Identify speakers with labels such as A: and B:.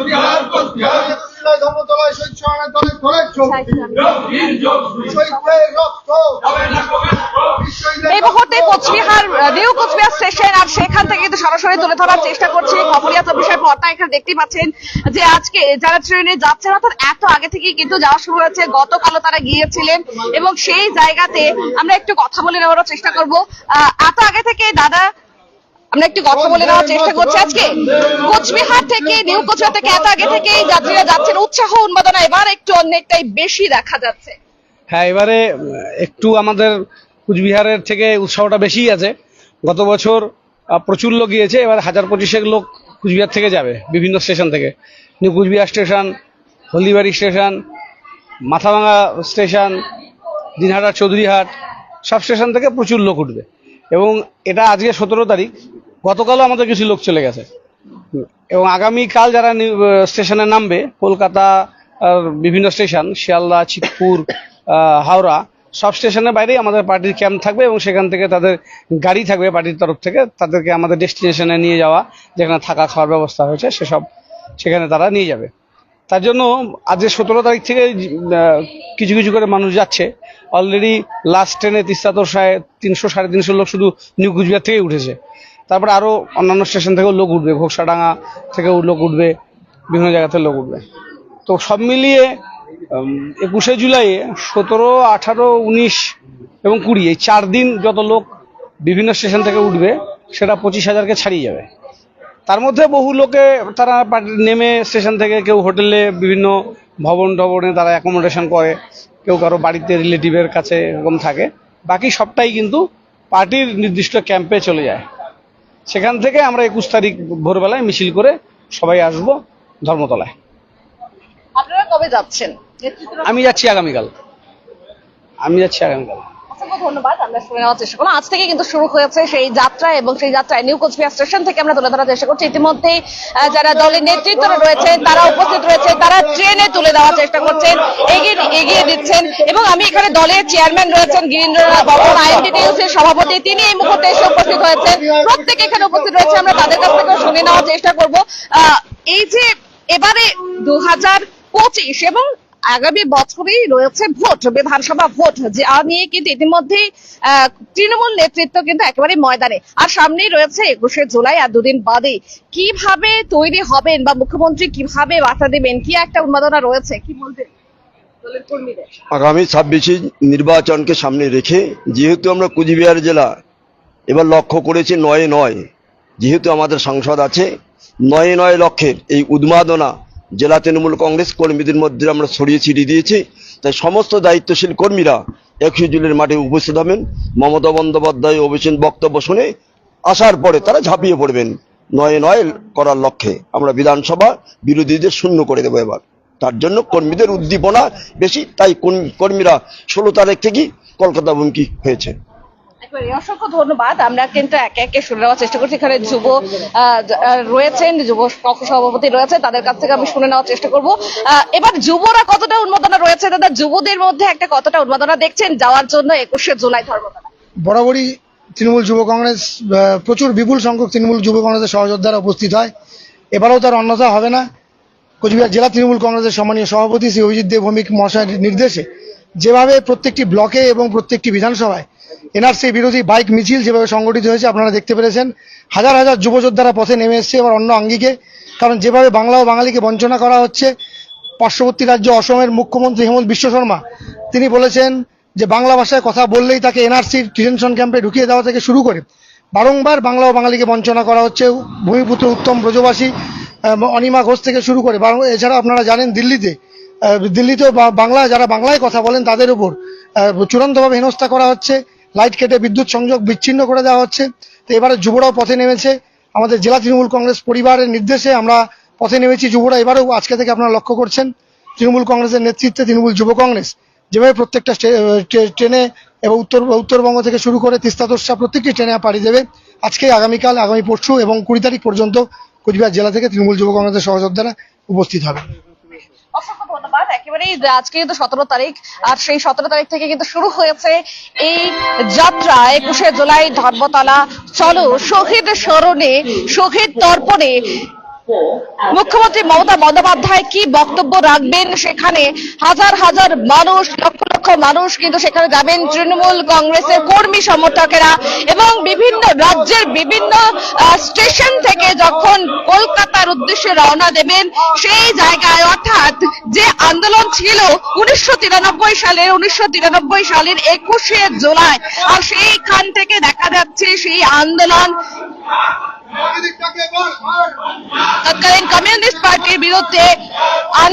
A: কোচবিহার কোচবিহার
B: ধর্মতলায় শহীদ সহায়না দলের দলের ছবি
A: যোগ দিন যোগ দিন
B: শহীদদের রক্ত।
A: হবে না পবিত্র
B: বিশ্বহীদের
C: এই মুহূর্তে কোচবিহার নিউ কোচবিহার স্টেশন আর সেখান থেকে কিন্তু সরাসরি তুলে ধরার চেষ্টা করছি খবরিয়া চব্বিশের পর্দা। এখানে দেখতে পাচ্ছেন যে আজকে যারা ট্রেনে যাচ্ছেন অর্থাৎ এত আগে থেকেই কিন্তু যাওয়া শুরু হয়েছে গতকালও তারা গিয়েছিলেন। এবং সেই জায়গাতে আমরা একটু কথা বলে নেওয়ার চেষ্টা করব। আহ, এত আগে থেকে দাদা আমরা একটু কথা বলে নেওয়ার চেষ্টা করছি আজকে। কোচবিহার থেকে নিউ কোচবিহার থেকে এত আগে থেকে যাত্রীরা যাচ্ছেন। উৎসাহ উন্মাদনা এবার একটু অনেকটাই বেশি দেখা যাচ্ছে।
D: হ্যাঁ এবারে একটু আমাদের কুচবিহারের থেকে উৎসাহটা বেশি আছে। গত বছর প্রচুর লোক গিয়েছে এবার হাজার পঁচিশেক লোক কুচবিহার থেকে যাবে বিভিন্ন স্টেশন থেকে। New Cooch Behar station Haldibari station Mathabhanga station Dinhata Chowdhurihat সব স্টেশন থেকে প্রচুর লোক উঠবে। এবং এটা আজকে সতেরো তারিখ গতকালও আমাদের কিছু লোক চলে গেছে। এবং আগামীকাল যারা স্টেশনে নামবে, কলকাতা বিভিন্ন স্টেশন, শিয়ালদা, চিতপুর হাওড়া, সব স্টেশনের বাইরেই আমাদের পার্টির ক্যাম্প থাকবে এবং সেখান থেকে তাদের গাড়ি থাকবে পার্টির তরফ থেকে, তাদেরকে আমাদের ডেস্টিনেশনে নিয়ে যাওয়া, যেখানে থাকা খাওয়ার ব্যবস্থা হয়েছে, সেসব সেখানে তারা নিয়ে যাবে। তার জন্য আজকে সতেরো তারিখ থেকে কিছু কিছু করে মানুষ যাচ্ছে। অলরেডি লাস্ট ট্রেনে তিস্তা তোরসায় তিনশো সাড়ে তিনশো লোক শুধু নিউ কুচবিহার থেকেই উঠেছে। তারপরে আরও অন্যান্য স্টেশন থেকেও লোক উঠবে, ঘোষাডাঙ্গা থেকেও লোক উঠবে, বিভিন্ন জায়গাতে লোক উঠবে। তো সব মিলিয়ে একুশে জুলাইয়ে সতেরো, আঠারো, উনিশ এবং কুড়ি, এই চার দিন যত লোক বিভিন্ন স্টেশন থেকে উঠবে, সেটা পঁচিশ হাজারকে ছাড়িয়ে যাবে। তার মধ্যে বহু লোকে, তারা নেমে স্টেশন থেকে কেউ হোটেলে বিভিন্ন ভবন টবনে তারা অ্যাকোমোডেশন করে, কেউ কারও বাড়িতে রিলেটিভের কাছে এরকম থাকে। বাকি সবটাই কিন্তু পার্টির নির্দিষ্ট ক্যাম্পে চলে যায়। সেখান থেকে আমরা একুশ তারিখ ভোরবেলায় মিছিল করে সবাই আসব ধর্মতলায়।
C: আপনারা কবে যাচ্ছেন?
D: আমি যাচ্ছি আগামীকাল। আমি যাচ্ছি আগামীকাল।
C: ধন্যবাদ আমরা শুনে নেওয়ার চেষ্টা করলাম। আজ থেকে কিন্তু শুরু হয়েছে সেই যাত্রা এবং সেই যাত্রায় নিউ কোচবিহার স্টেশন থেকে আমরা তুলে ধরার চেষ্টা করছি। ইতিমধ্যে আহ, যারা দলের নেতৃত্বরা রয়েছেন তারা উপস্থিত রয়েছে তারা ট্রেনে তুলে দেওয়ার চেষ্টা করছেন এগিয়ে এগিয়ে দিচ্ছেন এবং আমি এখানে দলের চেয়ারম্যান রয়েছেন গিরীন্দ্রনাথ সভাপতি। তিনি এই মুহূর্তে এসে উপস্থিত হয়েছেন। প্রত্যেকে এখানে উপস্থিত রয়েছে আমরা তাদের কাছ থেকেও শুনে নেওয়ার চেষ্টা করব। এই যে এবারে দু পঁচিশ এবং আগামী বছরেই রয়েছে ভোট, বিধানসভা ভোট, যা নিয়ে কিন্তু ইতিমধ্যেই তৃণমূল নেতৃত্ব কিন্তু একেবারে ময়দানে। আর সামনেই রয়েছে একুশে জুলাই, আর দুদিন বাদে কীভাবে তৈরি হবেন বা মুখ্যমন্ত্রী কীভাবে বার্তা দেবেন? কি একটা উন্মাদনা রয়েছে? কি বলবেন
E: আগামী ছাব্বিশে নির্বাচনকে সামনে রেখে যেহেতু আমরা কুচবিহার জেলা, এবার লক্ষ্য করেছি নয় নয়, যেহেতু আমাদের সংসদ আছে, নয় নয় লক্ষের এই উন্মাদনা জেলা তৃণমূল কংগ্রেস কর্মীদের মধ্যে আমরা ছড়িয়ে ছিটিয়ে দিয়েছি। তাই সমস্ত দায়িত্বশীল কর্মীরা একশো জুলের মাঠে উপস্থিত হবেন। মমতা বন্দ্যোপাধ্যায় অভিষেক বক্তব্য শুনে আসার পরে তারা ঝাঁপিয়ে পড়বেন। নয় নয় করার লক্ষ্যে আমরা বিধানসভা বিরোধীদের শূন্য করে দেবো এবার। তার জন্য কর্মীদের উদ্দীপনা বেশি, তাই কর্মীরা ষোলো তারিখ থেকেই কলকাতা অভিমুখী হয়েছে।
C: অসংখ্য ধন্যবাদ। আমরা কিন্তু একে একে শুনে নেওয়ার চেষ্টা করছি। এখানে যুব রয়েছেন, যুব সভাপতি রয়েছে, তাদের কাছ থেকে আমি শুনে নেওয়ার চেষ্টা করব। এবার যুবরা কতটা উন্মাদনা রয়েছে? দাদা, যুবদের মধ্যে একটা কতটা উন্মাদনা দেখছেন যাওয়ার জন্য একুশে জুলাই ধর্মতলা?
B: বরাবরই তৃণমূল যুব কংগ্রেস প্রচুর বিপুল সংখ্যক তৃণমূল যুব কংগ্রেসের সহযোদ্ধারা উপস্থিত হয়। এবারেও তার অন্যথা হবে না। কোচবিহার জেলা তৃণমূল কংগ্রেসের সম্মানীয় সভাপতি শ্রী অভিজিৎ দেব ভৌমিক মহাশয়ের নির্দেশে যেভাবে প্রত্যেকটি ব্লকে এবং প্রত্যেকটি বিধানসভায় এনআরসি বিরোধী বাইক মিছিল যেভাবে সংগঠিত হয়েছে, আপনারা দেখতে পেরেছেন। হাজার হাজার যুবযোদ্ধারা পথে নেমে এসছে, এবার অন্য আঙ্গিকে। কারণ যেভাবে বাংলা ও বাঙালিকে বঞ্চনা করা হচ্ছে, পার্শ্ববর্তী রাজ্য অসমের মুখ্যমন্ত্রী হেমন্ত বিশ্ব শর্মা, তিনি বলেছেন যে বাংলা ভাষায় কথা বললেই তাকে এনআরসির ডিটেনশন ক্যাম্পে ঢুকিয়ে দেওয়া থেকে শুরু করে। বারংবার বাংলা ও বাঙালিকে বঞ্চনা করা হচ্ছে। ভূমিপুত্র উত্তম ব্রজবাসী অনিমা ঘোষ থেকে শুরু করে। এছাড়া আপনারা জানেন দিল্লিতে বা- বাংলা যারা বাংলায় কথা বলেন, তাদের উপর চূড়ান্তভাবে হেনস্থা করা হচ্ছে, লাইট কেটে বিদ্যুৎ সংযোগ বিচ্ছিন্ন করে দেওয়া হচ্ছে। তো এবারে যুবরাও পথে নেমেছে। আমাদের জেলা তৃণমূল কংগ্রেস পরিবারের নির্দেশে আমরা পথে নেমেছি। যুবরা এবারেও আজকে থেকে আপনারা লক্ষ্য করছেন, তৃণমূল কংগ্রেসের নেতৃত্বে তৃণমূল যুব কংগ্রেস যেভাবে প্রত্যেকটা ট্রেনে এবং উত্তর, উত্তরবঙ্গ থেকে শুরু করে তিস্তা তোর্ষা প্রত্যেকটি ট্রেনে পাড়ি দেবে। আজকে, আগামীকাল, আগামী পরশু এবং কুড়ি তারিখ পর্যন্ত কোচবিহার জেলা থেকে তৃণমূল যুব কংগ্রেসের সহযোদ্ধারা উপস্থিত হবে।
C: আজকে কিন্তু সতেরো তারিখ, আর সেই সতেরো তারিখ থেকে কিন্তু শুরু হয়েছে এই যাত্রা। একুশে জুলাই ধর্মতলা। চলো শহীদ স্মরণে, শহীদ তর্পণে মুখ্যমন্ত্রী মমতা বন্দ্যোপাধ্যায় কি বক্তব্য রাখবেন সেখানে? হাজার হাজার মানুষ, লক্ষ লক্ষ মানুষ কিন্তু সেখানে যাবেন তৃণমূল কংগ্রেসের কর্মী সমর্থকেরা এবং বিভিন্ন রাজ্যের বিভিন্ন স্টেশন থেকে যখন কলকাতার উদ্দেশ্যে রওনা দেবেন, সেই জায়গায় অর্থাৎ যে আন্দোলন ছিল উনিশশো তিরানব্বই সালের, উনিশশো তিরানব্বই সালের একুশে জুলাই, আর সেইখান থেকে দেখা যাচ্ছে সেই আন্দোলন তৎকালীন কমিউনিস্ট পার্টির বিরুদ্ধে আন্দোলন